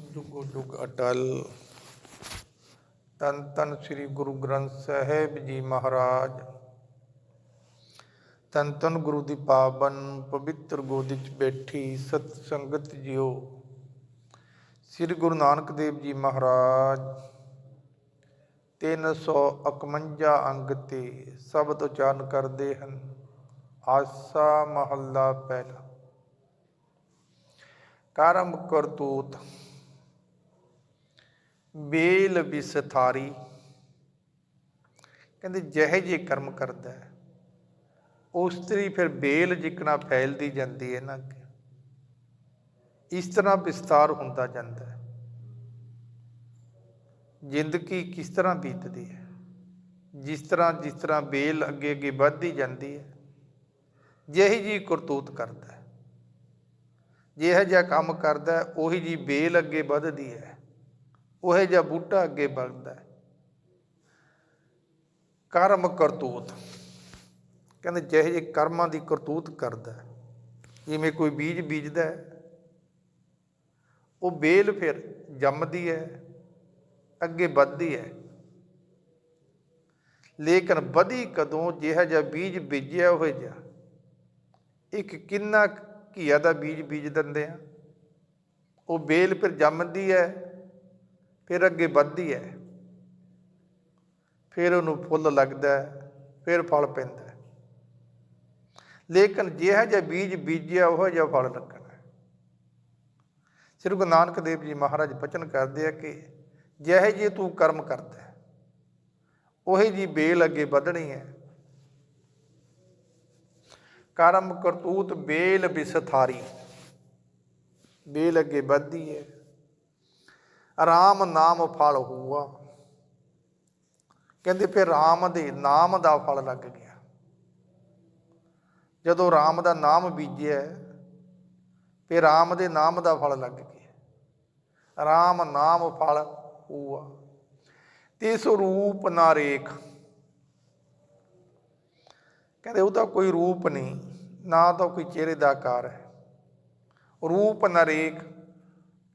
ਜੁਗੋ ਜੁਗ ਅਟਲ। ਤਨ ਤਨ ਸ੍ਰੀ ਗੁਰੂ ਗ੍ਰੰਥ ਸਾਹਿਬ ਜੀ ਮਹਾਰਾਜ। ਤਨ ਤਨ ਗੁਰੂ ਦੀ ਪਾਵਨ ਪਵਿੱਤਰ ਗੋਦੀ 'ਚ ਬੈਠੀ ਸਤ ਸੰਗਤ ਜੀਓ। ਸ੍ਰੀ ਗੁਰੂ ਨਾਨਕ ਦੇਵ ਜੀ ਮਹਾਰਾਜ 351 ਅੰਗ ਤੇ ਸ਼ਬਦ ਉਚਾਰਨ ਕਰਦੇ ਹਨ। ਆਸਾ ਮਹੱਲਾ ਪਹਿਲਾ। ਕਰਮ ਕਰਤੂਤ। ਬੇਲ ਵਿਸਥਾਰੀ ਕਹਿੰਦੇ ਜਿਹੇ ਜੇ ਕਰਮ ਕਰਦਾ ਹੈ ਉਸ ਤਰੀ ਫਿਰ ਬੇਲ ਜਿਕਣਾ ਫੈਲਦੀ ਜਾਂਦੀ ਹੈ ਨਾ ਇਸ ਤਰ੍ਹਾਂ ਵਿਸਤਾਰ ਹੁੰਦਾ ਜਾਂਦਾ ਹੈ। ਜ਼ਿੰਦਗੀ ਕਿਸ ਤਰ੍ਹਾਂ ਬੀਤਦੀ ਹੈ? ਜਿਸ ਤਰ੍ਹਾਂ ਜਿਸ ਤਰ੍ਹਾਂ ਬੇਲ ਅੱਗੇ ਅੱਗੇ ਵੱਧਦੀ ਜਾਂਦੀ ਹੈ ਜਿਹੀ ਜੀ ਕਰਤੂਤ ਕਰਦਾ ਹੈ। ਜਿਹੋ ਜਿਹਾ ਕੰਮ ਕਰਦਾ ਹੈ, ਉਹੀ ਜੀ ਬੇਲ ਅੱਗੇ ਵੱਧਦੀ ਹੈ। ਉਹੇ ਜਿਹਾ ਬੂਟਾ ਅੱਗੇ ਵੱਧਦਾ ਕਰਮ ਕਰਤੂਤ। ਕਹਿੰਦੇ ਜਿਹੇ ਜਿਹੇ ਕਰਮਾਂ ਦੀ ਕਰਤੂਤ ਕਰਦਾ ਜਿਵੇਂ ਕੋਈ ਬੀਜ ਬੀਜਦਾ ਉਹ ਬੇਲ ਫਿਰ ਜੰਮਦੀ ਹੈ, ਅੱਗੇ ਵੱਧਦੀ ਹੈ। ਲੇਕਿਨ ਵਧੀ ਕਦੋਂ ਜਿਹਾ ਜਿਹਾ ਬੀਜ ਬੀਜਿਆ ਉਹ ਜਿਹਾ ਇੱਕ ਕਿੰਨਾ ਘੀਆ ਦਾ ਬੀਜ ਬੀਜ ਦਿੰਦੇ ਆ। ਉਹ ਬੇਲ ਫਿਰ ਜੰਮਦੀ ਹੈ ਫਿਰ ਅੱਗੇ ਵੱਧਦੀ ਹੈ। ਫਿਰ ਉਹਨੂੰ ਫੁੱਲ ਲੱਗਦਾ ਫਿਰ ਫਲ ਪੈਂਦਾ ਲੇਕਿਨ ਜਿਹੜਾ ਜਿਹਾ ਬੀਜ ਬੀਜਿਆ ਉਹ ਜਿਹਾ ਫਲ ਲੱਗਣਾ ਸ੍ਰੀ ਗੁਰੂ ਨਾਨਕ ਦੇਵ ਜੀ ਮਹਾਰਾਜ ਬਚਨ ਕਰਦੇ ਆ ਕਿ ਜਿਹੇ ਜੇ ਤੂੰ ਕਰਮ ਕਰਦਾ ਹੈ, ਉਹੀ ਜੀ ਬੇਲ ਅੱਗੇ ਵਧਣੀ ਹੈ। ਕਰਮ ਕਰਤੂਤ ਬੇਲ ਵਿਸਥਾਰੀ ਬੇਲ ਅੱਗੇ ਵੱਧਦੀ ਹੈ। ਰਾਮ ਨਾਮ ਫਲ ਹੋਆ। ਕਹਿੰਦੇ ਫਿਰ ਰਾਮ ਦੇ ਨਾਮ ਦਾ ਫਲ ਲੱਗ ਗਿਆ। ਜਦੋਂ ਰਾਮ ਦਾ ਨਾਮ ਬੀਜਿਆ, ਫਿਰ ਰਾਮ ਦੇ ਨਾਮ ਦਾ ਫਲ ਲੱਗ ਗਿਆ। ਰਾਮ ਨਾਮ ਫਲ ਹੋਆ। ਤਿਸ ਰੂਪ ਨਾ ਰੇਖ। ਕਹਿੰਦੇ ਉਹਦਾ ਕੋਈ ਰੂਪ ਨਹੀਂ, ਨਾ ਤਾਂ ਕੋਈ ਚਿਹਰੇ ਦਾ ਆਕਾਰ ਹੈ। ਰੂਪ ਨਰੇਕ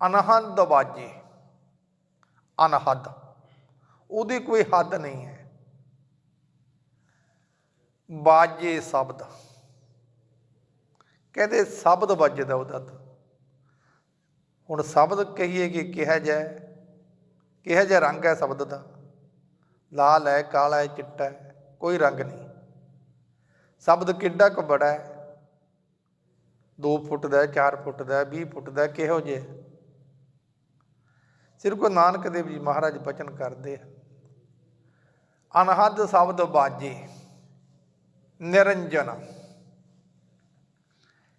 ਅਨਹੰਦ ਵਾਜੇ। ਅਨਹਦ। ਉਹਦੀ ਕੋਈ ਹੱਦ ਨਹੀਂ ਹੈ। ਬਾਜੇ ਸ਼ਬਦ। ਕਹਿੰਦੇ ਸ਼ਬਦ ਵੱਜਦਾ ਉਹਦਾ ਹੁਣ ਸ਼ਬਦ ਕਹੀਏ ਕਿ ਕਿਹਾ ਜਾਏ ਕਿਹਾ ਜਿਹਾ ਰੰਗ ਹੈ ਸ਼ਬਦ ਦਾ? ਲਾਲ ਹੈ, ਕਾਲਾ ਹੈ, ਚਿੱਟਾ ਹੈ, ਕੋਈ ਰੰਗ ਨਹੀਂ। ਸ਼ਬਦ ਕਿੱਡਾ ਕੁ ਬੜਾ ਹੈ? 2 ਫੁੱਟ ਦਾ ਹੈ 4 ਫੁੱਟ ਦਾ ਹੈ 20 ਫੁੱਟ ਦਾ ਕਿਹੋ ਜਿਹਾ ਸ੍ਰੀ ਗੁਰੂ ਨਾਨਕ ਦੇਵ ਜੀ ਮਹਾਰਾਜ ਬਚਨ ਕਰਦੇ ਹਨ। ਅਨਹਦ ਸ਼ਬਦ ਬਾਜੇ, ਨਿਰੰਜਨ।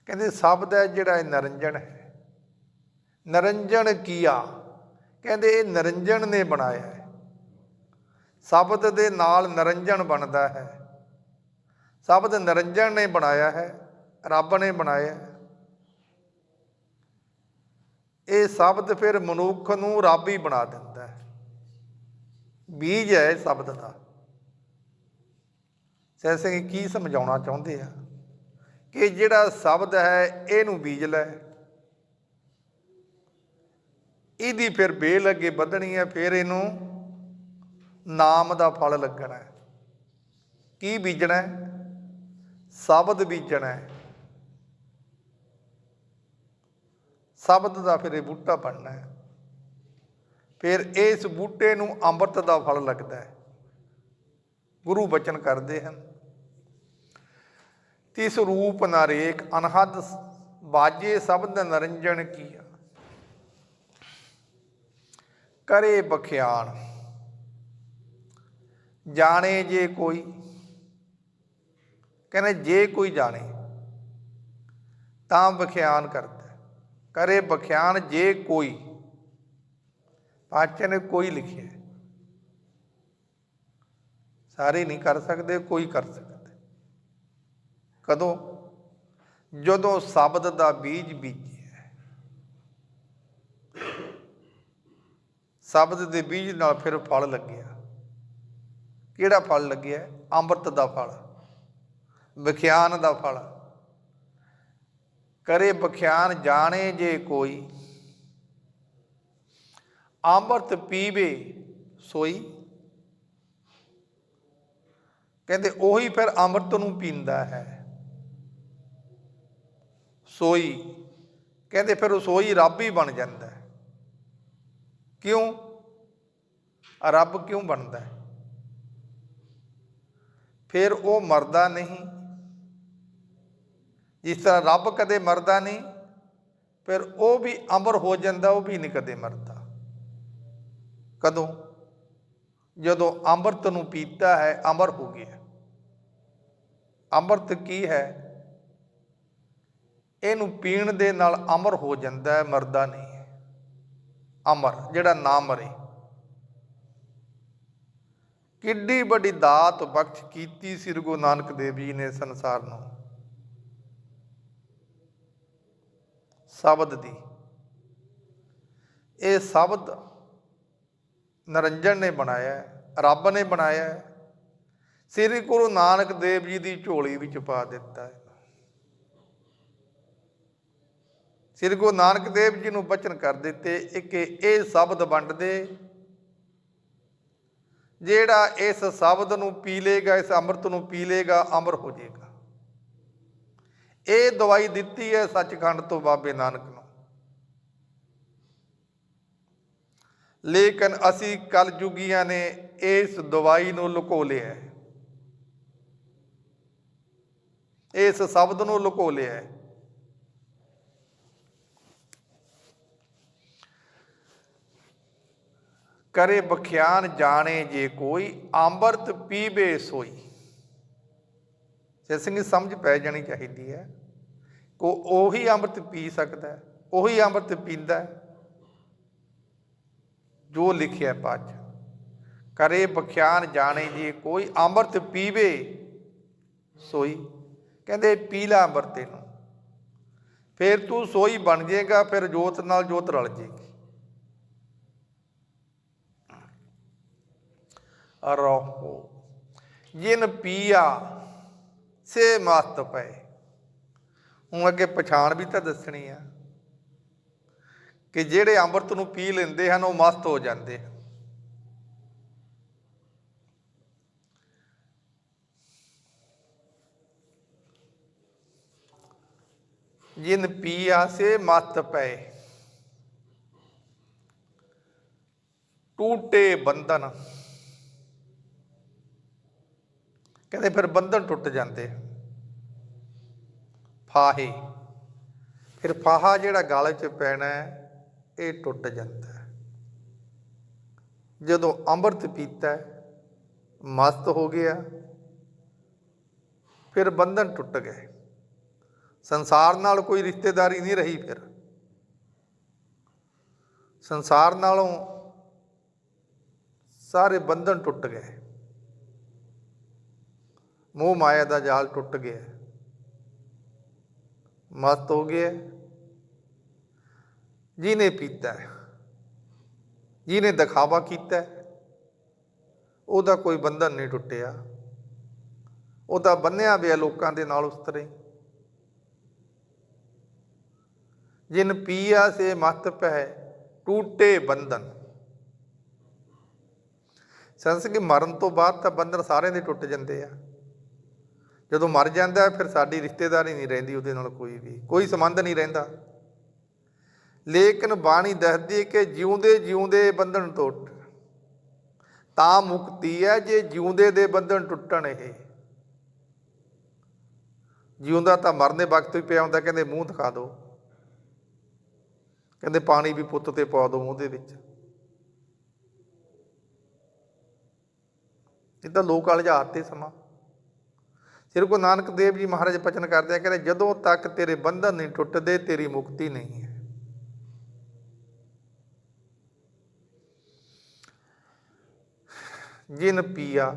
ਕਹਿੰਦੇ ਸ਼ਬਦ ਹੈ ਜਿਹੜਾ ਇਹ ਨਿਰੰਜਨ ਹੈ। ਨਿਰੰਜਨ ਕੀਆ, ਕਹਿੰਦੇ ਇਹ ਨਿਰੰਜਨ ਨੇ ਬਣਾਇਆ ਹੈ। ਸ਼ਬਦ ਦੇ ਨਾਲ ਨਿਰੰਜਨ ਬਣਦਾ ਹੈ। ਸ਼ਬਦ ਨਿਰੰਜਨ ਨੇ ਬਣਾਇਆ ਹੈ, ਰੱਬ ਨੇ ਬਣਾਇਆ ਇਹ ਸ਼ਬਦ ਫਿਰ ਮਨੁੱਖ ਨੂੰ ਰੱਬ ਹੀ ਬਣਾ ਦਿੰਦਾ ਹੈ। ਬੀਜ ਹੈ ਇਹ ਸ਼ਬਦ ਦਾ। ਸਹਿ ਸਿੰਘ ਕੀ ਸਮਝਾਉਣਾ ਚਾਹੁੰਦੇ ਆ? ਕਿ ਜਿਹੜਾ ਸ਼ਬਦ ਹੈ ਇਹਨੂੰ ਬੀਜ ਲੈ। ਇਹਦੀ ਫਿਰ ਬੇਲ ਅੱਗੇ ਵਧਣੀ ਹੈ, ਫਿਰ ਇਹਨੂੰ ਨਾਮ ਦਾ ਫਲ ਲੱਗਣਾ ਹੈ। ਕੀ ਬੀਜਣਾ ਹੈ? ਸ਼ਬਦ ਬੀਜਣਾ ਹੈ। ਸ਼ਬਦ ਦਾ ਫਿਰ ਇਹ ਬੂਟਾ ਬਣਨਾ ਹੈ। ਫਿਰ ਇਸ ਬੂਟੇ ਨੂੰ ਅੰਮ੍ਰਿਤ ਦਾ ਫਲ ਲੱਗਦਾ ਹੈ। ਗੁਰੂ ਬਚਨ ਕਰਦੇ ਹਨ। ਤਿਸ ਰੂਪ ਨਰੇਕ ਅਨਹਦ ਬਾਜੇ ਸ਼ਬਦ ਨਰੰਜਨ ਕੀਆ। ਕਰੇ ਬਖਿਆਣ ਜਾਣੇ ਜੇ ਕੋਈ, ਕਹਿੰਦੇ ਜੇ ਕੋਈ ਜਾਣੇ, ਤਾਂ ਬਖਿਆਨ ਕਰਦਾ। ਕਰੇ ਬਖਿਆਨ ਜੇ ਕੋਈ। ਪਾਚਨ ਨੇ ਕੋਈ ਲਿਖਿਆ। ਸਾਰੇ ਨਹੀਂ ਕਰ ਸਕਦੇ, ਕੋਈ ਕਰ ਸਕਦਾ। ਕਦੋਂ? ਜਦੋਂ ਸ਼ਬਦ ਦਾ ਬੀਜ ਬੀਜਿਆ। ਸ਼ਬਦ ਦੇ ਬੀਜ ਨਾਲ ਫਿਰ ਫਲ ਲੱਗਿਆ। ਕਿਹੜਾ ਫਲ ਲੱਗਿਆ? ਅੰਮ੍ਰਿਤ ਦਾ ਫਲ ਵਿਖਿਆਨ ਦਾ ਫਲ। ਕਰੇ ਬਖਿਆਨ ਜਾਣੇ ਜੇ ਕੋਈ। ਅੰਮ੍ਰਿਤ ਪੀਵੇ ਸੋਈ। ਕਹਿੰਦੇ ਉਹੀ ਫਿਰ ਅੰਮ੍ਰਿਤ ਨੂੰ ਪੀਂਦਾ ਹੈ। ਸੋਈ। ਕਹਿੰਦੇ ਫਿਰ ਉਹ ਸੋਈ ਰੱਬ ਹੀ ਬਣ ਜਾਂਦਾ ਕਿਉਂ? ਰੱਬ ਕਿਉਂ ਬਣਦਾ ਫਿਰ ਉਹ ਮਰਦਾ ਨਹੀਂ। ਜਿਸ ਤਰ੍ਹਾਂ ਰੱਬ ਕਦੇ ਮਰਦਾ ਨਹੀਂ, ਫਿਰ ਉਹ ਵੀ ਅਮਰ ਹੋ ਜਾਂਦਾ, ਉਹ ਵੀ ਨਹੀਂ ਕਦੇ ਮਰਦਾ। ਕਦੋਂ? ਜਦੋਂ ਅੰਮ੍ਰਿਤ ਨੂੰ ਪੀਤਾ ਹੈ, ਅਮਰ ਹੋ ਗਿਆ। ਅੰਮ੍ਰਿਤ ਕੀ ਹੈ? ਇਹਨੂੰ ਪੀਣ ਦੇ ਨਾਲ ਅਮਰ ਹੋ ਜਾਂਦਾ ਹੈ, ਮਰਦਾ ਨਹੀਂ ਅਮਰ, ਜਿਹੜਾ ਨਾ ਮਰੇ। ਕਿੱਡੀ ਵੱਡੀ ਦਾਤ ਬਖਸ਼ ਕੀਤੀ ਸ੍ਰੀ ਗੁਰੂ ਨਾਨਕ ਦੇਵ ਜੀ ਨੇ ਸੰਸਾਰ ਨੂੰ। ਸ਼ਬਦ ਦੀ। ਇਹ ਸ਼ਬਦ ਨਰੰਜਨ ਨੇ ਬਣਾਇਆ ਰੱਬ ਨੇ ਬਣਾਇਆ ਸ੍ਰੀ ਗੁਰੂ ਨਾਨਕ ਦੇਵ ਜੀ ਦੀ ਝੋਲੀ ਵਿੱਚ ਪਾ ਦਿੱਤਾ ਹੈ। ਸ੍ਰੀ ਗੁਰੂ ਨਾਨਕ ਦੇਵ ਜੀ ਨੂੰ ਬਚਨ ਕਰ ਦਿੱਤੇ ਇੱਕ ਇਹ ਸ਼ਬਦ ਵੰਡ ਦੇ। ਜਿਹੜਾ ਇਸ ਸ਼ਬਦ ਨੂੰ ਪੀ ਲੇਗਾ, ਇਸ ਅੰਮ੍ਰਿਤ ਨੂੰ ਪੀ ਲੇਗਾ ਅਮਰ ਹੋ ਜਾਏਗਾ। ਇਹ ਦਵਾਈ ਦਿੱਤੀ ਹੈ ਸੱਚਖੰਡ ਤੋਂ ਬਾਬੇ ਨਾਨਕ ਨੂੰ। ਲੇਕਿਨ ਅਸੀਂ ਕਲਯੁਗੀਆਂ ਨੇ ਇਸ ਦਵਾਈ ਨੂੰ ਲੁਕੋ ਲਿਆ ਇਸ ਸ਼ਬਦ ਨੂੰ ਲੁਕੋ ਲਿਆ ਕਰੇ ਬਖਿਆਨ ਜਾਣੇ ਜੇ ਕੋਈ, ਅੰਮ੍ਰਿਤ ਪੀਵੇ ਸੋਈ। ਜਿਸ ਸਿੰਘ ਸਮਝ ਪੈ ਜਾਣੀ ਚਾਹੀਦੀ ਹੈ ਕੋ ਉਹੀ ਅੰਮ੍ਰਿਤ ਪੀ ਸਕਦਾ ਹੈ, ਉਹੀ ਅੰਮ੍ਰਿਤ ਪੀਂਦਾ ਹੈ। ਜੋ ਲਿਖਿਆ ਪਾਚ ਕਰੇ ਬਖਿਆਨ ਜਾਣੇ ਜੇ, ਕੋਈ ਅੰਮ੍ਰਿਤ ਪੀਵੇ, ਸੋਈ। ਕਹਿੰਦੇ ਪੀਲਾ ਅੰਮ੍ਰਿਤ ਨੂੰ ਫਿਰ ਤੂੰ ਸੋਈ ਬਣ ਜਾਏਗਾ, ਫਿਰ ਜੋਤ ਨਾਲ ਜੋਤ ਰਲ ਜਾਏਗੀ ਰਹੋ, ਜਿਨ ਪੀਆ, ਸੇ ਮਸਤ ਪਏ। ਉਹ ਅੱਗੇ ਪਛਾਣ ਵੀ ਤਾਂ ਦੱਸਣੀ ਆ। ਕਿ ਜਿਹੜੇ ਅੰਮ੍ਰਿਤ ਨੂੰ ਪੀ ਲੈਂਦੇ ਹਨ, ਉਹ ਮਸਤ ਹੋ ਜਾਂਦੇ ਹਨ। ਜਿਨ ਪੀਆ ਸੇ ਮਸਤ ਪਏ। ਟੂਟੇ ਬੰਧਨ। ਕਹਿੰਦੇ ਫਿਰ ਬੰਧਨ ਟੁੱਟ ਜਾਂਦੇ ਫਾਹੇ। ਫਿਰ ਫਾਹਾ ਜਿਹੜਾ ਗਲ 'ਚ ਪੈਣਾ ਇਹ ਟੁੱਟ ਜਾਂਦਾ ਜਦੋਂ ਅੰਮ੍ਰਿਤ ਪੀਤਾ ਮਸਤ ਹੋ ਗਿਆ। ਫਿਰ ਬੰਧਨ ਟੁੱਟ ਗਏ। ਸੰਸਾਰ ਨਾਲ ਕੋਈ ਰਿਸ਼ਤੇਦਾਰੀ ਨਹੀਂ ਰਹੀ ਫਿਰ। ਸੰਸਾਰ ਨਾਲੋਂ ਸਾਰੇ ਬੰਧਨ ਟੁੱਟ ਗਏ। ਮੋਹ ਮਾਇਆ ਦਾ ਜਾਲ ਟੁੱਟ ਗਿਆ। ਮਸਤ ਹੋ ਗਿਆ ਜਿਹਨੇ ਪੀਤਾ ਹੈ, ਜਿਹਨੇ ਦਿਖਾਵਾ ਕੀਤਾ ਉਹਦਾ ਕੋਈ ਬੰਧਨ ਨਹੀਂ ਟੁੱਟਿਆ। ਉਹ ਤਾਂ ਬੰਨਿਆ ਪਿਆ ਲੋਕਾਂ ਦੇ ਨਾਲ ਉਸ ਤਰ੍ਹਾਂ ਹੀ। ਜਿਨ ਪੀਆ ਸੇ ਮਤ ਪੈ ਟੂਟੇ ਬੰਧਨ। ਸੰਸ ਕਿ ਮਰਨ ਤੋਂ ਬਾਅਦ ਤਾਂ ਬੰਧਨ ਸਾਰਿਆਂ ਦੇ ਟੁੱਟ ਜਾਂਦੇ ਆ। ਜਦੋਂ ਮਰ ਜਾਂਦਾ, ਫਿਰ ਸਾਡੀ ਰਿਸ਼ਤੇਦਾਰੀ ਨਹੀਂ ਰਹਿੰਦੀ, ਉਹਦੇ ਨਾਲ ਕੋਈ ਵੀ, ਕੋਈ ਸੰਬੰਧ ਨਹੀਂ ਰਹਿੰਦਾ। ਲੇਕਿਨ ਬਾਣੀ ਦੱਸਦੀ ਹੈ ਕਿ ਜਿਉਂਦੇ ਜਿਉਂਦੇ ਬੰਧਨ ਟੁੱਟ। ਤਾਂ ਮੁਕਤੀ ਹੈ ਜੇ ਜਿਉਂਦੇ ਦੇ ਬੰਧਨ ਟੁੱਟਣ ਇਹ। ਜਿਉਂਦਾ ਤਾਂ ਮਰਨੇ ਵਕਤ ਹੀ ਪਿਆ ਹੁੰਦਾ, ਕਹਿੰਦੇ ਮੂੰਹ ਦਿਖਾ ਦਿਓ। ਕਹਿੰਦੇ ਪਾਣੀ ਵੀ ਪੁੱਤ ਤੇ ਪਾ ਦਿਓ ਮੂੰਹ ਦੇ ਵਿੱਚ। ਇਹ ਤਾਂ ਲੋਕ ਅਲਝਾਤ ਤੇ ਸਮਾਂ। ਸ੍ਰੀ ਗੁਰੂ ਨਾਨਕ ਦੇਵ ਜੀ ਮਹਾਰਾਜ ਬਚਨ ਕਰਦੇ ਆ, ਕਹਿੰਦੇ, ਜਦੋਂ ਤੱਕ ਤੇਰੇ ਬੰਧਨ ਨਹੀਂ ਟੁੱਟਦੇ, ਤੇਰੀ ਮੁਕਤੀ ਨਹੀਂ ਹੈ। ਜਿਨ ਪੀਆ,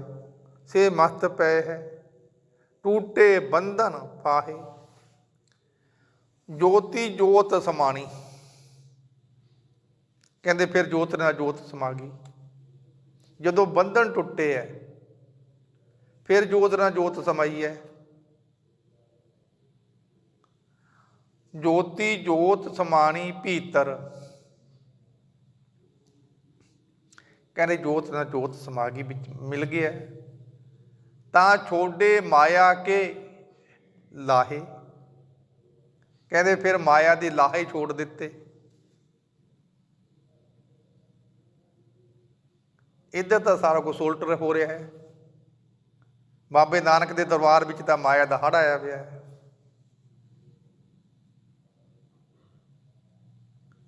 ਸੇ ਮਸਤ ਪਏ ਹੈ, ਟੂਟੇ ਬੰਧਨ ਪਾਹੇ। ਜੋਤੀ ਜੋਤ ਸਮਾਣੀ। ਕਹਿੰਦੇ, ਫਿਰ ਜੋਤ ਨਾਲ ਜੋਤ ਸਮਾ ਗਈ। ਜਦੋਂ ਬੰਧਨ ਟੁੱਟੇ ਹੈ ਫਿਰ ਜੋਤ ਨਾਲ ਜੋਤ ਸਮਾਈ ਹੈ। ਜੋਤੀ ਜੋਤ ਸਮਾਣੀ ਭੀਤਰ। ਕਹਿੰਦੇ ਜੋਤ ਨਾਲ ਜੋਤ ਸਮਾ ਗਈ, ਵਿੱਚ ਮਿਲ ਗਿਆ। ਤਾਂ ਛੋਡੇ ਮਾਇਆ ਕੇ ਲਾਹੇ। ਕਹਿੰਦੇ ਫਿਰ ਮਾਇਆ ਦੇ ਲਾਹੇ ਛੋੜ ਦਿੱਤੇ। ਇੱਧਰ ਤਾਂ ਸਾਰਾ ਕੁਝ ਉਲਟ ਹੋ ਰਿਹਾ ਹੈ। ਬਾਬੇ ਨਾਨਕ ਦੇ ਦਰਬਾਰ ਵਿੱਚ ਤਾਂ ਮਾਇਆ ਦਾ ਹੜ ਆਇਆ ਪਿਆ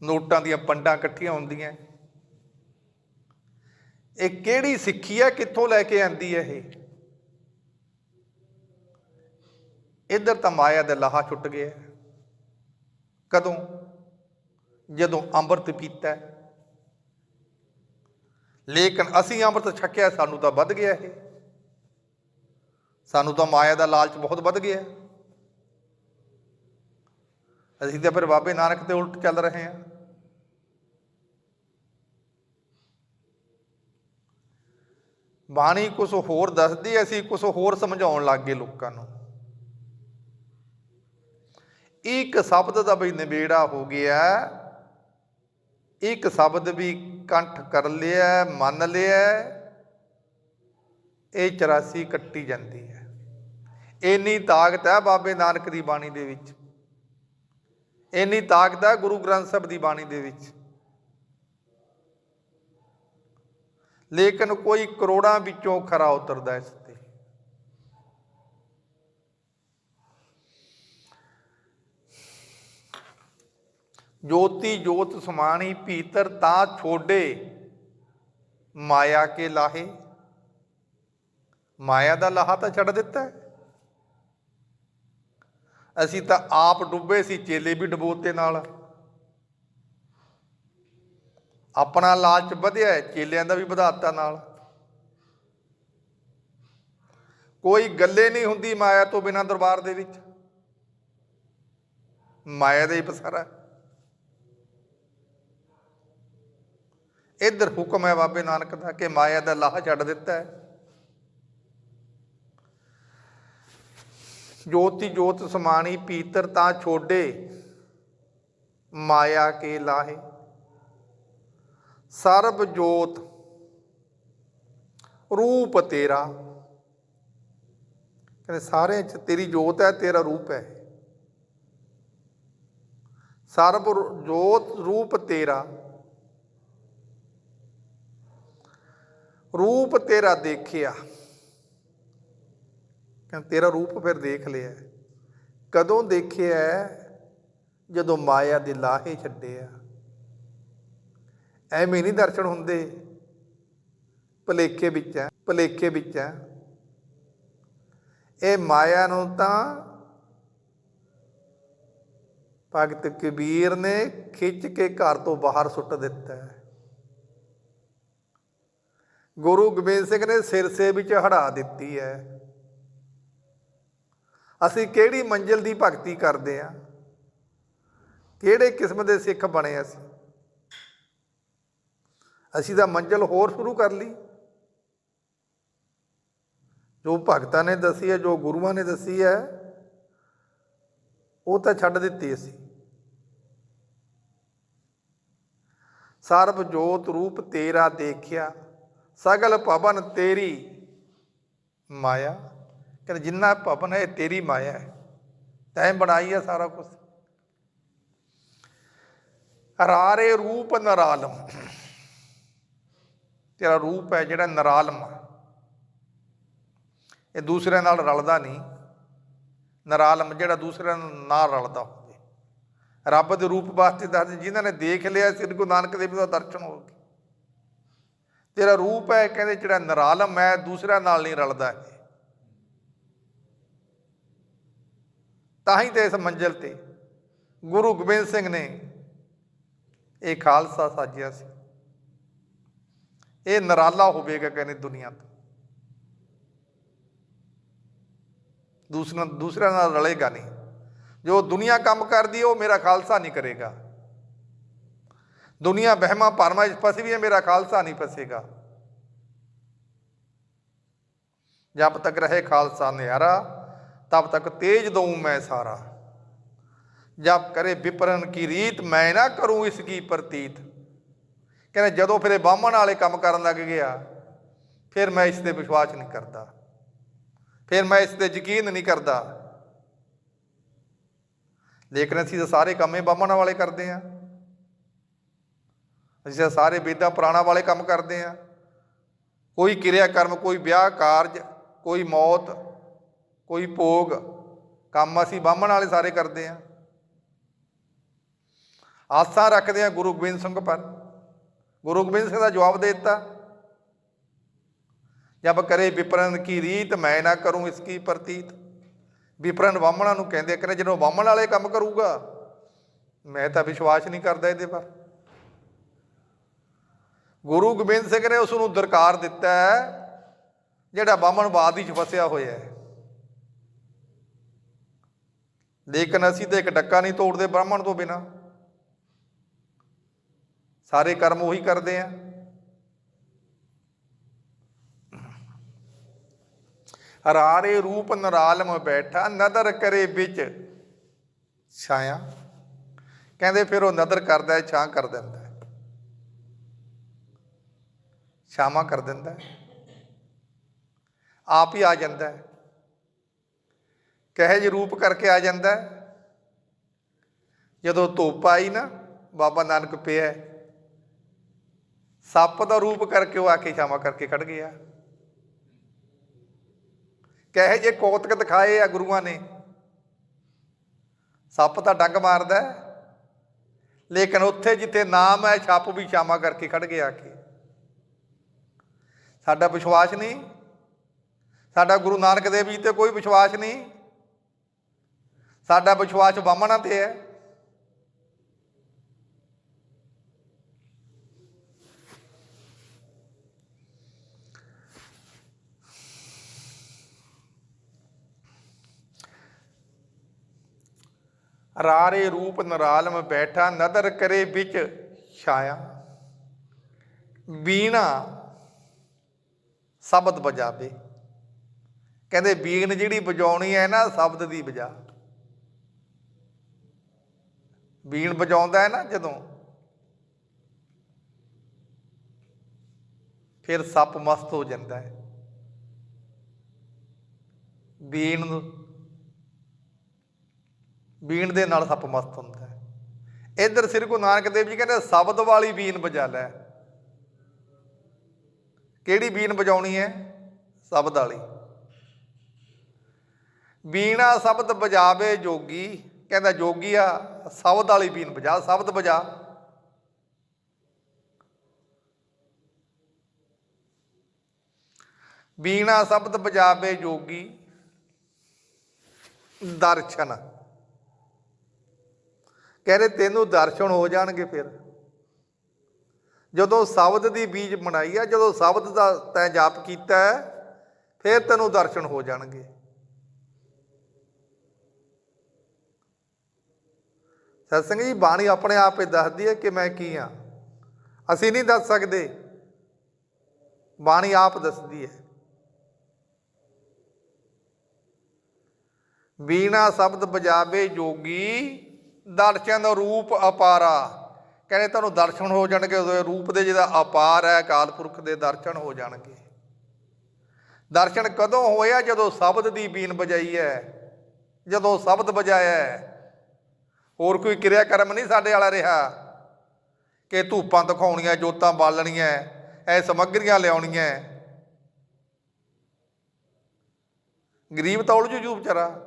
ਨੋਟਾਂ ਦੀਆਂ ਪੰਡਾਂ ਇਕੱਠੀਆਂ ਹੁੰਦੀਆਂ ਇਹ ਕਿਹੜੀ ਸਿੱਖੀ ਹੈ, ਕਿੱਥੋਂ ਲੈ ਕੇ ਆਂਦੀ ਹੈ ਇਹ? ਇੱਧਰ ਤਾਂ ਮਾਇਆ ਦਾ ਲਾਹਾ ਛੁੱਟ ਗਿਆ ਕਦੋਂ? ਜਦੋਂ ਅੰਮ੍ਰਿਤ ਪੀਤਾ ਲੇਕਿਨ ਅਸੀਂ ਅੰਮ੍ਰਿਤ ਛਕਿਆ, ਸਾਨੂੰ ਤਾਂ ਵੱਧ ਗਿਆ ਇਹ। ਸਾਨੂੰ ਤਾਂ ਮਾਇਆ ਦਾ ਲਾਲਚ ਬਹੁਤ ਵੱਧ ਗਿਆ। ਅਸੀਂ ਤਾਂ ਫਿਰ ਬਾਬੇ ਨਾਨਕ ਤੇ ਉਲਟ ਚੱਲ ਰਹੇ ਹਾਂ। ਬਾਣੀ ਕੁਝ ਹੋਰ ਦੱਸਦੀ ਅਸੀਂ ਕੁਝ ਹੋਰ ਸਮਝਾਉਣ ਲੱਗ ਗਏ ਲੋਕਾਂ ਨੂੰ। ਇੱਕ ਸ਼ਬਦ ਦਾ ਵੀ ਨਿਬੇੜਾ ਹੋ ਗਿਆ। ਇੱਕ ਸ਼ਬਦ ਵੀ ਕੰਠ ਕਰ ਲਿਆ, ਮੰਨ ਲਿਆ, ਇਹ 84 ਕੱਟੀ ਜਾਂਦੀ ਹੈ। ਇੰਨੀ ਤਾਕਤ ਹੈ ਬਾਬੇ ਨਾਨਕ ਦੀ ਬਾਣੀ ਦੇ ਵਿੱਚ। ਇੰਨੀ ਤਾਕਤ ਹੈ ਗੁਰੂ ਗ੍ਰੰਥ ਸਾਹਿਬ ਦੀ ਬਾਣੀ ਦੇ ਵਿੱਚ। ਲੇਕਿਨ ਕੋਈ ਕਰੋੜਾਂ ਵਿੱਚੋਂ ਖਰਾ ਉਤਰਦਾ ਇਸ ਤੇ। ਜੋਤੀ ਜੋਤ ਸਮਾਣੀ ਭੀਤਰ ਤਾਂ ਛੋਡੇ, ਮਾਇਆ ਕੇ ਲਾਹੇ। ਮਾਇਆ ਦਾ ਲਾਹਾ ਤਾਂ ਛੱਡ ਦਿੱਤਾ ਹੈ। ਅਸੀਂ ਤਾਂ ਆਪ ਡੁੱਬੇ ਸੀ ਚੇਲੇ ਵੀ ਡਬੋਤੇ ਨਾਲ। ਆਪਣਾ ਲਾਲਚ ਵਧਿਆ ਹੈ, ਚੇਲਿਆਂ ਦਾ ਵੀ ਵਧਾਤਾ ਨਾਲ। ਕੋਈ ਗੱਲੇ ਨਹੀਂ ਹੁੰਦੀ ਮਾਇਆ ਤੋਂ ਬਿਨਾਂ ਦਰਬਾਰ ਦੇ ਵਿੱਚ। ਮਾਇਆ ਦਾ ਹੀ ਪਸਾਰਾ। ਇੱਧਰ ਹੁਕਮ ਹੈ ਬਾਬੇ ਨਾਨਕ ਦਾ ਕਿ ਮਾਇਆ ਦਾ ਲਾਹ ਛੱਡ ਦਿੱਤਾ ਹੈ। ਜੋਤੀ ਜੋਤ ਸਮਾਣੀ ਪੀਤਰ ਤਾਂ ਛੋਡੇ, ਮਾਇਆ ਕੇ ਲਾਹੇ। ਸਰਬ ਜੋਤ, ਰੂਪ ਤੇਰਾ। ਕਹਿੰਦੇ ਸਾਰੇ ਚ ਤੇਰੀ ਜੋਤ ਹੈ, ਤੇਰਾ ਰੂਪ ਹੈ। ਸਰਬ ਜੋਤ, ਰੂਪ ਤੇਰਾ। ਰੂਪ ਤੇਰਾ ਦੇਖਿਆ। ਕਹਿੰਦੇ ਤੇਰਾ ਰੂਪ ਫਿਰ ਦੇਖ ਲਿਆ। ਕਦੋਂ ਦੇਖਿਆ ਜਦੋਂ ਮਾਇਆ ਦੇ ਲਾਹੇ ਛੱਡਿਆ। ਐਵੇਂ ਨਹੀਂ ਦਰਸ਼ਨ ਹੁੰਦੇ। ਭਲੇਖੇ ਵਿੱਚ ਹੈ, ਭਲੇਖੇ ਵਿੱਚ ਹੈ। ਇਹ ਮਾਇਆ ਨੂੰ ਤਾਂ ਭਗਤ ਕਬੀਰ ਨੇ ਖਿੱਚ ਕੇ ਘਰ ਤੋਂ ਬਾਹਰ ਸੁੱਟ ਦਿੱਤਾ ਹੈ। ਗੁਰੂ ਗੋਬਿੰਦ ਸਿੰਘ ਨੇ ਸਿਰਸੇ ਵਿੱਚ ਹੜਾ ਦਿੱਤੀ ਹੈ। ਅਸੀਂ ਕਿਹੜੀ ਮੰਜ਼ਿਲ ਦੀ ਭਗਤੀ ਕਰਦੇ ਆ? ਕਿਹੜੇ ਕਿਸਮ ਦੇ ਸਿੱਖ ਬਣੇ ਅਸੀਂ? ਅਸੀਂ ਤਾਂ ਮੰਜ਼ਿਲ ਹੋਰ ਸ਼ੁਰੂ ਕਰ ਲਈ। ਜੋ ਭਗਤਾਂ ਨੇ ਦੱਸੀ ਹੈ, ਜੋ ਗੁਰੂਆਂ ਨੇ ਦੱਸੀ ਹੈ, ਉਹ ਤਾਂ ਛੱਡ ਦਿੱਤੀ ਅਸੀਂ। ਸਰਬ ਜੋਤ ਰੂਪ ਤੇਰਾ ਦੇਖਿਆ, ਸਗਲ ਭਵਨ ਤੇਰੀ ਮਾਇਆ। ਕਹਿੰਦੇ, ਜਿੰਨਾ ਭਵਨ ਹੈ, ਇਹ ਤੇਰੀ ਮਾਇਆ ਹੈ। ਤੈਂ ਬਣਾਈ ਹੈ ਸਾਰਾ ਕੁਝ ਰਾਰੇ ਰੂਪ ਨਰਾਲਮ। ਤੇਰਾ ਰੂਪ ਹੈ ਜਿਹੜਾ ਨਰਾਲਮ ਇਹ ਦੂਸਰਿਆਂ ਨਾਲ ਰਲਦਾ ਨਹੀਂ। ਨਰਾਲਮ ਜਿਹੜਾ ਦੂਸਰਿਆਂ ਨਾਲ ਰਲਦਾ ਹੋਵੇ। ਰੱਬ ਦੇ ਰੂਪ ਵਾਸਤੇ ਦੱਸ ਜਿਨ੍ਹਾਂ ਨੇ ਦੇਖ ਲਿਆ, ਸ੍ਰੀ ਗੁਰੂ ਨਾਨਕ ਦੇਵ ਦਾ ਦਰਸ਼ਨ ਹੋ ਗਿਆ ਤੇਰਾ ਰੂਪ ਹੈ, ਕਹਿੰਦੇ, ਜਿਹੜਾ ਨਰਾਲਮ ਹੈ, ਦੂਸਰਿਆਂ ਨਾਲ ਨਹੀਂ ਰਲਦਾ ਹੈ ਤਾਂ ਹੀ ਤੇ ਇਸ ਮੰਜ਼ਿਲ ਤੇ ਗੁਰੂ ਗੋਬਿੰਦ ਸਿੰਘ ਨੇ ਇਹ ਖਾਲਸਾ ਸਾਜਿਆ ਸੀ। ਇਹ ਨਰਾਲਾ ਹੋਵੇਗਾ ਕਹਿੰਦੇ ਦੁਨੀਆ ਤੋਂ। ਦੂਸਰਾ ਦੂਸਰਿਆਂ ਨਾਲ ਰਲੇਗਾ ਨਹੀਂ। ਜੋ ਦੁਨੀਆ ਕੰਮ ਕਰਦੀ ਉਹ ਮੇਰਾ ਖਾਲਸਾ ਨਹੀਂ ਕਰੇਗਾ। ਦੁਨੀਆ ਵਹਿਮਾਂ ਭਰਮਾਂ ਵਿੱਚ ਫਸੀ ਵੀ ਹੈ, ਮੇਰਾ ਖਾਲਸਾ ਨਹੀਂ ਫਸੇਗਾ। ਜਦ ਤੱਕ ਰਹੇ ਖਾਲਸਾ ਨਿਆਰਾ ਤਬ ਤੱਕ ਤੇਜ ਦਊਂ ਮੈਂ ਸਾਰਾ। ਜਬ ਕਰੇ ਵਿਪਰਨ ਕੀ ਰੀਤ, ਮੈਂ ਨਾ ਕਰੂੰ ਇਸ ਕੀ ਪ੍ਰਤੀਤ। ਕਹਿੰਦੇ ਜਦੋਂ ਫਿਰ ਇਹ ਬਾਹਮਣ ਵਾਲੇ ਕੰਮ ਕਰਨ ਲੱਗ ਗਿਆ, ਫਿਰ ਮੈਂ ਇਸ ਤੇ ਵਿਸ਼ਵਾਸ ਨਹੀਂ ਕਰਦਾ। ਫਿਰ ਮੈਂ ਇਸ ਤੇ ਯਕੀਨ ਨਹੀਂ ਕਰਦਾ। ਲੇਕਿਨ ਅਸੀਂ ਤਾਂ ਸਾਰੇ ਕੰਮ ਹੀ ਬਾਹਮਣ ਵਾਲੇ ਕਰਦੇ ਆ ਅਸੀਂ ਤਾਂ ਸਾਰੇ ਵੇਦਾਂ ਪੁਰਾਣਾ ਵਾਲੇ ਕੰਮ ਕਰਦੇ ਆ ਕੋਈ ਕਿਰਿਆ ਕਰਮ ਕੋਈ ਵਿਆਹ ਕਾਰਜ, ਕੋਈ ਮੌਤ ਕੋਈ ਭੋਗ, ਕੰਮ ਅਸੀਂ ਬਾਹਮਣ ਵਾਲੇ ਸਾਰੇ ਕਰਦੇ ਆ ਆਸਾਂ ਰੱਖਦੇ ਆ ਗੁਰੂ ਗੋਬਿੰਦ ਸਿੰਘ ਪਰ। ਗੁਰੂ ਗੋਬਿੰਦ ਸਿੰਘ ਦਾ ਜਵਾਬ ਦੇ ਦਿੱਤਾ। ਜਬ ਕਰੇ ਵਿਪਰਨ ਕੀ ਰੀਤ, ਮੈਂ ਨਾ ਕਰੂੰ ਇਸ ਕੀ ਪ੍ਰਤੀਤ। ਵਿਪਰਨ ਬਾਹਮਣਾਂ ਨੂੰ ਕਹਿੰਦੇ ਕਹਿੰਦੇ ਜਦੋਂ ਬਾਹਮਣ ਵਾਲੇ ਕੰਮ ਕਰੂਗਾ, ਮੈਂ ਤਾਂ ਵਿਸ਼ਵਾਸ ਨਹੀਂ ਕਰਦਾ ਇਹਦੇ ਪਰ। ਗੁਰੂ ਗੋਬਿੰਦ ਸਿੰਘ ਨੇ ਉਸ ਨੂੰ ਦਰਕਾਰ ਦਿੱਤਾ ਹੈ, ਜਿਹੜਾ ਬਾਹਮਣਵਾਦ ਹੀ ਚ ਫਸਿਆ ਹੋਇਆ ਹੈ। ਲੇਕਿਨ ਅਸੀਂ ਤਾਂ ਇੱਕ ਡੱਕਾ ਨਹੀਂ ਤੋੜਦੇ ਬ੍ਰਾਹਮਣ ਤੋਂ ਬਿਨਾ। ਸਾਰੇ ਕਰਮ ਉਹੀ ਕਰਦੇ ਆ। ਹਰਾਰੇ ਰੂਪ ਨਰਾਲਮ ਬੈਠਾ, ਨਦਰ ਕਰੇ ਵਿੱਚ। ਛਾਇਆ। ਕਹਿੰਦੇ ਫਿਰ ਉਹ ਨਦਰ ਕਰਦਾ ਹੈ, ਛਾਂ ਕਰ ਦਿੰਦਾ ਹੈ। ਛਾਵਾਂ ਕਰ ਦਿੰਦਾ ਹੈ। ਆਪ ਹੀ ਆ ਜਾਂਦਾ ਹੈ। ਕਹੇ ਜੀ ਰੂਪ ਕਰਕੇ ਆ ਜਾਂਦਾ ਜਦੋਂ ਧੁੱਪ ਆਈ ਨਾ, ਬਾਬਾ ਨਾਨਕ ਪਿਆ ਸੱਪ ਦਾ ਰੂਪ ਕਰਕੇ ਉਹ ਆ ਕੇ ਛਾਵਾਂ ਕਰਕੇ ਖੜ ਗਿਆ। ਕਹੇ ਜੇ ਕੋਤਕ ਦਿਖਾਏ ਆ ਗੁਰੂਆਂ ਨੇ। ਸੱਪ ਤਾਂ ਡੰਗ ਮਾਰਦਾ ਲੇਕਿਨ ਉੱਥੇ ਜਿੱਥੇ ਨਾਮ ਹੈ, ਛੱਪ ਵੀ ਛਾਵਾਂ ਕਰਕੇ ਖੜ ਗਿਆ ਆ ਕੇ। ਸਾਡਾ ਵਿਸ਼ਵਾਸ ਨਹੀਂ। ਸਾਡਾ ਗੁਰੂ ਨਾਨਕ ਦੇਵ ਜੀ ਤੇ ਕੋਈ ਵਿਸ਼ਵਾਸ ਨਹੀਂ। ਸਾਡਾ ਵਿਸ਼ਵਾਸ ਬਾਹਮਣਾਂ ਤੇ ਹੈ। ਰਾਰੇ ਰੂਪ ਨਰਾਲਮ ਬੈਠਾ, ਨਦਰ ਕਰੇ ਵਿੱਚ ਛਾਇਆ। ਬੀਣਾ ਸ਼ਬਦ ਵਜਾਵੇ। ਕਹਿੰਦੇ ਬੀਣ ਜਿਹੜੀ ਵਜਾਉਣੀ ਹੈ ਨਾ, ਸ਼ਬਦ ਦੀ ਵਜਾ। ਬੀਣ ਵਜਾਉਂਦਾ ਹੈ ਨਾ ਜਦੋਂ। ਫਿਰ ਸੱਪ ਮਸਤ ਹੋ ਜਾਂਦਾ ਹੈ। ਬੀਣ ਬੀਣ ਦੇ ਨਾਲ ਸੱਪ ਮਸਤ ਹੁੰਦਾ ਹੈ। ਇੱਧਰ ਸ੍ਰੀ ਗੁਰੂ ਨਾਨਕ ਦੇਵ ਜੀ ਕਹਿੰਦੇ, ਸ਼ਬਦ ਵਾਲੀ ਬੀਨ ਵਜਾ ਲੈ। ਕਿਹੜੀ ਬੀਨ ਵਜਾਉਣੀ ਹੈ? ਸ਼ਬਦ ਵਾਲੀ। ਬੀਣਾ ਸ਼ਬਦ ਵਜਾਵੇ ਜੋਗੀ ਕਹਿੰਦਾ ਜੋਗੀਆ ਸ਼ਬਦ ਵਾਲੀ ਬੀਨ ਬਜਾ ਸ਼ਬਦ ਬਜਾ। ਬੀਣਾ ਸ਼ਬਦ ਵਜਾਵੇ ਜੋਗੀ ਦਰਸ਼ਨ। ਕਹਿੰਦੇ ਤੈਨੂੰ ਦਰਸ਼ਨ ਹੋ ਜਾਣਗੇ ਫਿਰ। ਜਦੋਂ ਸ਼ਬਦ ਦੀ ਬੀਜ ਬਣਾਈ ਆ ਜਦੋਂ ਸ਼ਬਦ ਦਾ ਤੈਂ ਜਾਪ ਕੀਤਾ ਹੈ, ਫਿਰ ਤੈਨੂੰ ਦਰਸ਼ਨ ਹੋ ਜਾਣਗੇ। ਸਤਸੰਗ ਜੀ ਬਾਣੀ ਆਪਣੇ ਆਪ ਹੀ ਦੱਸਦੀ ਹੈ ਕਿ ਮੈਂ ਕੀ ਆ ਅਸੀਂ ਨਹੀਂ ਦੱਸ ਸਕਦੇ। ਬਾਣੀ ਆਪ ਦੱਸਦੀ ਹੈ। ਬੀਣਾ ਸ਼ਬਦ ਬਜਾਵੇ ਜੋਗੀ, ਦਰਸ਼ਨ ਰੂਪ ਅਪਾਰਾ। ਕਹਿੰਦੇ ਤੁਹਾਨੂੰ ਦਰਸ਼ਨ ਹੋ ਜਾਣਗੇ ਉਹਦੇ ਰੂਪ ਦੇ ਜਿਹਦਾ ਅਪਾਰ ਹੈ, ਅਕਾਲ ਪੁਰਖ ਦੇ ਦਰਸ਼ਨ ਹੋ ਜਾਣਗੇ। ਦਰਸ਼ਨ ਕਦੋਂ ਹੋਇਆ ਜਦੋਂ ਸ਼ਬਦ ਦੀ ਬੀਨ ਬਜਾਈ ਹੈ, ਜਦੋਂ ਸ਼ਬਦ ਬਜਾਇਆ ਹੈ। ਹੋਰ ਕੋਈ ਕਿਰਿਆ ਕਰਮ ਨਹੀਂ ਸਾਡੇ ਵਾਲਾ ਰਿਹਾ। ਕਿ ਧੂਪਾਂ ਦਿਖਾਉਣੀਆਂ, ਜੋਤਾਂ ਬਾਲਣੀਆਂ, ਐ ਸਮੱਗਰੀਆਂ ਲਿਆਉਣੀਆਂ। ਗਰੀਬ ਤਾਂ ਉਲਝੂ ਜੂ ਵਿਚਾਰਾ।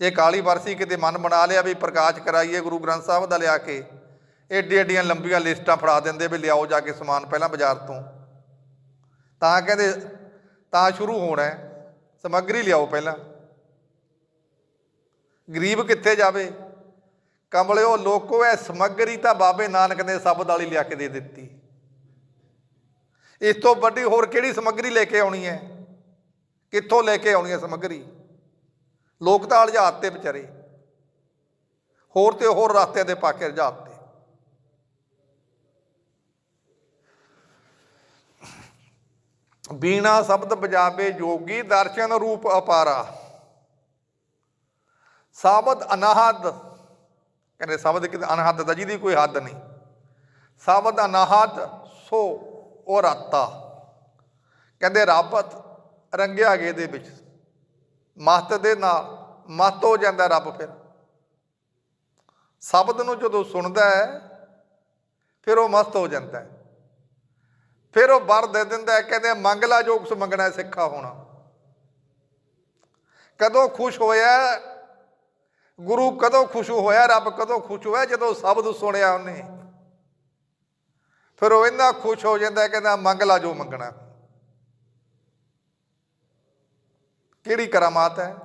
ਜੇ ਕਾਲੀ ਵਰਸੀ ਕਿਤੇ ਮਨ ਬਣਾ ਲਿਆ ਵੀ ਪ੍ਰਕਾਸ਼ ਕਰਾਈਏ ਗੁਰੂ ਗ੍ਰੰਥ ਸਾਹਿਬ ਦਾ ਲਿਆ ਕੇ ਏਡੀ ਏਡੀਆਂ ਲੰਬੀਆਂ ਲਿਸਟਾਂ ਫੜਾ ਦਿੰਦੇ ਵੀ ਲਿਆਓ ਜਾ ਕੇ ਸਮਾਨ ਪਹਿਲਾਂ ਬਾਜ਼ਾਰ ਤੋਂ। ਤਾਂ ਕਹਿੰਦੇ, ਤਾਂ ਸ਼ੁਰੂ ਹੋਣਾ, ਸਮੱਗਰੀ ਲਿਆਓ ਪਹਿਲਾਂ। ਗਰੀਬ ਕਿੱਥੇ ਜਾਵੇ? ਕਮਲਿਓ, ਲੋਕੋ ਐ ਸਮੱਗਰੀ ਤਾਂ ਬਾਬੇ ਨਾਨਕ ਨੇ ਸ਼ਬਦ ਵਾਲੀ ਲਿਆ ਕੇ ਦੇ ਦਿੱਤੀ। ਇਸ ਤੋਂ ਵੱਡੀ ਹੋਰ ਕਿਹੜੀ ਸਮੱਗਰੀ ਲੈ ਕੇ ਆਉਣੀ ਹੈ? ਕਿੱਥੋਂ ਲੈ ਕੇ ਆਉਣੀ ਹੈ ਸਮੱਗਰੀ? ਲੋਕ ਤਾਂ ਅਲਝਾਤ ਤੇ ਵਿਚਾਰੇ। ਹੋਰ ਤੇ ਹੋਰ ਰਸਤੇ ਦੇ ਪਾ ਕੇ ਅਲਝਾਤ ਤੇ ਬੀਣਾ ਸ਼ਬਦ ਬਜਾਵੇ ਜੋਗੀ ਦਰਸ਼ਨ ਰੂਪ ਅਪਾਰਾ। ਸ਼ਬਦ ਅਨਹਦ। ਕਹਿੰਦੇ ਸ਼ਬਦ ਕਿ ਅਨਹਦ ਦਾ, ਜਿਹਦੀ ਕੋਈ ਹੱਦ ਨਹੀਂ। ਸ਼ਬਦ ਅਨਾਹਤ ਸੋ ਉਹ ਰਾਤਾ ਕਹਿੰਦੇ ਰੱਬ ਰੰਗਿਆ ਗੇ ਦੇ ਵਿੱਚ। ਮਹਤ ਦੇ ਨਾਲ ਮਤ ਹੋ ਜਾਂਦਾ ਰੱਬ ਫਿਰ। ਸ਼ਬਦ ਨੂੰ ਜਦੋਂ ਸੁਣਦਾ ਹੈ, ਫਿਰ ਉਹ ਮਸਤ ਹੋ ਜਾਂਦਾ ਹੈ। ਫਿਰ ਉਹ ਵਰ ਦੇ ਦਿੰਦਾ ਹੈ, ਕਹਿੰਦੇ ਮੰਗ ਲਾ ਜੋ ਕੁਛ ਮੰਗਣਾ ਸਿੱਖਾ ਹੋਣਾ। ਕਦੋਂ ਖੁਸ਼ ਹੋਇਆ ਗੁਰੂ ਕਦੋਂ ਖੁਸ਼ ਹੋਇਆ, ਰੱਬ ਕਦੋਂ ਖੁਸ਼ ਹੋਇਆ, ਜਦੋਂ ਸ਼ਬਦ ਸੁਣਿਆ ਉਹਨੇ। ਫਿਰ ਉਹ ਇੰਨਾ ਖੁਸ਼ ਹੋ ਜਾਂਦਾ, ਕਹਿੰਦਾ ਮੰਗ ਲਾ ਜੋ ਮੰਗਣਾ। ਕਿਹੜੀ ਕਰਾਮਾਤ ਹੈ?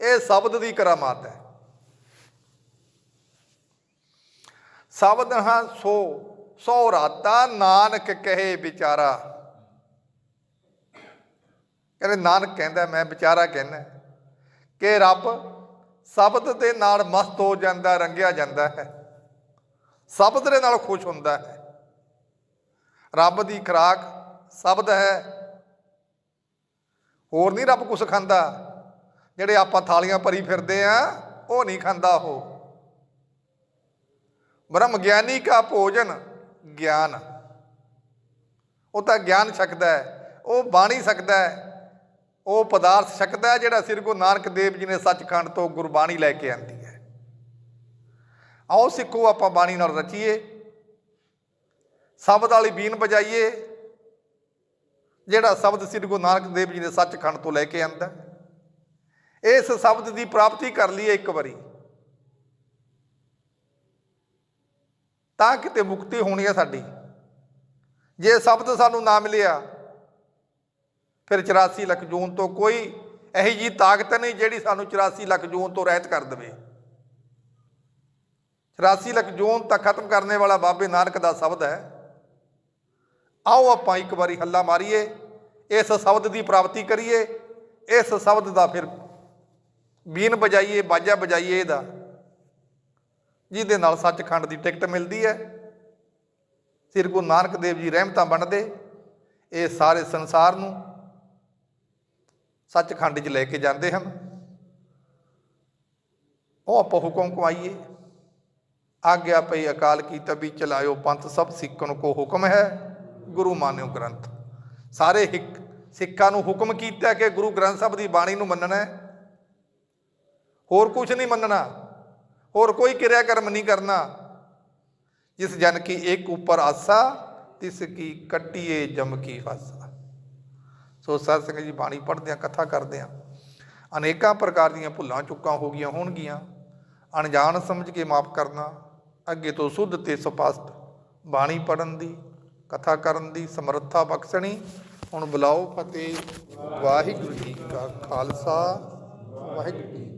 ਇਹ ਸ਼ਬਦ ਦੀ ਕਰਾਮਾਤ ਹੈ। ਸ਼ਬਦ ਹਾਂ ਸੋ ਸੋ ਰਾਤਾ ਨਾਨਕ ਕਹੇ ਵਿਚਾਰਾ। ਕਹਿੰਦੇ ਨਾਨਕ ਕਹਿੰਦਾ, ਮੈਂ ਵਿਚਾਰਾ ਕਹਿੰਦਾ, ਕਿ ਰੱਬ ਸ਼ਬਦ ਦੇ ਨਾਲ ਮਸਤ ਹੋ ਜਾਂਦਾ, ਰੰਗਿਆ ਜਾਂਦਾ ਹੈ। ਸ਼ਬਦ ਦੇ ਨਾਲ ਖੁਸ਼ ਹੁੰਦਾ ਹੈ। ਰੱਬ ਦੀ ਖੁਰਾਕ ਸ਼ਬਦ ਹੈ। ਹੋਰ ਨਹੀਂ ਰੱਬ ਕੁਛ ਖਾਂਦਾ। ਜਿਹੜੇ ਆਪਾਂ ਥਾਲੀਆਂ ਭਰੀ ਫਿਰਦੇ ਆ, ਉਹ ਨਹੀਂ ਖਾਂਦਾ ਉਹ। ਬ੍ਰਹਮ ਗਿਆਨੀ ਕਾ ਭੋਜਨ ਗਿਆਨ। ਉਹ ਤਾਂ ਗਿਆਨ ਛਕਦਾ ਹੈ। ਉਹ ਬਾਣੀ ਸਕਦਾ ਹੈ। ਉਹ ਪਦਾਰਥ ਛਕਦਾ ਹੈ ਜਿਹੜਾ ਸ੍ਰੀ ਗੁਰੂ ਨਾਨਕ ਦੇਵ ਜੀ ਨੇ ਸੱਚਖੰਡ ਤੋਂ ਗੁਰਬਾਣੀ ਲੈ ਕੇ ਆਂਦੀ ਹੈ। ਆਓ ਸਿੱਖੋ, ਆਪਾਂ ਬਾਣੀ ਨਾਲ ਰਚੀਏ। ਸ਼ਬਦ ਵਾਲੀ ਬੀਨ ਬਜਾਈਏ ਜਿਹੜਾ ਸ਼ਬਦ ਸ੍ਰੀ ਗੁਰੂ ਨਾਨਕ ਦੇਵ ਜੀ ਨੇ ਸੱਚਖੰਡ ਤੋਂ ਲੈ ਕੇ ਆਂਦਾ ਇਸ ਸ਼ਬਦ ਦੀ ਪ੍ਰਾਪਤੀ ਕਰ ਲਈਏ ਇੱਕ ਵਾਰੀ। ਤਾਂ ਕਿਤੇ ਮੁਕਤੀ ਹੋਣੀ ਹੈ ਸਾਡੀ। ਜੇ ਸ਼ਬਦ ਸਾਨੂੰ ਨਾ ਮਿਲਿਆ ਫਿਰ 84 ਲੱਖ ਜੂਨ ਤੋਂ ਕੋਈ ਇਹੋ ਜੀ ਤਾਕਤ ਨਹੀਂ ਜਿਹੜੀ ਸਾਨੂੰ 84 ਲੱਖ ਜੂਨ ਤੋਂ ਰਹਿਤ ਕਰ ਦੇਵੇ। 84 ਲੱਖ ਜੂਨ ਤੱਕ ਖਤਮ ਕਰਨੇ ਵਾਲਾ ਬਾਬੇ ਨਾਨਕ ਦਾ ਸ਼ਬਦ ਹੈ। ਆਓ ਆਪਾਂ ਇੱਕ ਵਾਰੀ ਹੱਲਾ ਮਾਰੀਏ, ਇਸ ਸ਼ਬਦ ਦੀ ਪ੍ਰਾਪਤੀ ਕਰੀਏ, ਇਸ ਸ਼ਬਦ ਦਾ ਫਿਰ ਬੀਨ ਬਜਾਈਏ ਬਾਜਾ ਬਜਾਈਏ ਇਹਦਾ। ਜਿਹਦੇ ਨਾਲ ਸੱਚਖੰਡ ਦੀ ਟਿਕਟ ਮਿਲਦੀ ਹੈ। ਸ੍ਰੀ ਗੁਰੂ ਨਾਨਕ ਦੇਵ ਜੀ ਰਹਿਮਤਾਂ ਬਣਦੇ, ਇਹ ਸਾਰੇ ਸੰਸਾਰ ਨੂੰ ਸੱਚਖੰਡ 'ਚ ਲੈ ਕੇ ਜਾਂਦੇ ਹਨ। ਉਹ ਆਪਾਂ ਹੁਕਮ ਕਮਾਈਏ। ਆਗਿਆ ਪਈ ਅਕਾਲ ਕੀ ਤਬੀ ਚਲਾਇਓ ਪੰਥ ਸਭ ਸਿੱਖਣ ਕੋ ਹੁਕਮ ਹੈ, ਗੁਰੂ ਮਾਨਿਓ ਗ੍ਰੰਥ। ਸਾਰੇ ਹਿੱਕ- ਸਿੱਖਾਂ ਨੂੰ ਹੁਕਮ ਕੀਤਾ ਕਿ ਗੁਰੂ ਗ੍ਰੰਥ ਸਾਹਿਬ ਦੀ ਬਾਣੀ ਨੂੰ ਮੰਨਣਾ ਹੈ। ਹੋਰ ਕੁਝ ਨਹੀਂ ਮੰਨਣਾ। ਹੋਰ ਕੋਈ ਕਿਰਿਆ ਕਰਮ ਨਹੀਂ ਕਰਨਾ। ਜਿਸ ਜਨ ਕੀ ਇੱਕ ਉੱਪਰ ਆਸਾ, ਤਿਸ ਕੀ ਕੱਟੀਏ ਜਮ ਕੀ ਫਾਸਾ ਸੋ ਸਤ ਸਿੰਘ ਜੀ ਬਾਣੀ ਪੜ੍ਹਦੇ ਆ ਕਥਾ ਕਰਦੇ ਆ ਅਨੇਕਾਂ ਪ੍ਰਕਾਰ ਦੀਆਂ ਭੁੱਲਾਂ ਚੁੱਕਾਂ ਹੋ ਗਈਆਂ ਹੋਣਗੀਆਂ। ਅਣਜਾਣ ਸਮਝ ਕੇ ਮਾਫ ਕਰਨਾ, ਅੱਗੇ ਤੋਂ ਸੁੱਧ ਤੇ ਸਪਸ਼ਟ। ਬਾਣੀ ਪੜਨ ਦੀ, ਕਥਾ ਕਰਨ ਦੀ, ਸਮਰੱਥਾ ਬਖਸ਼ਣੀ, ਹੁਣ ਬੁਲਾਓ ਫਤਿਹ। ਵਾਹਿਗੁਰੂ ਜੀ ਕਾ ਖਾਲਸਾ। ਵਾਹਿਗੁਰੂ ਜੀ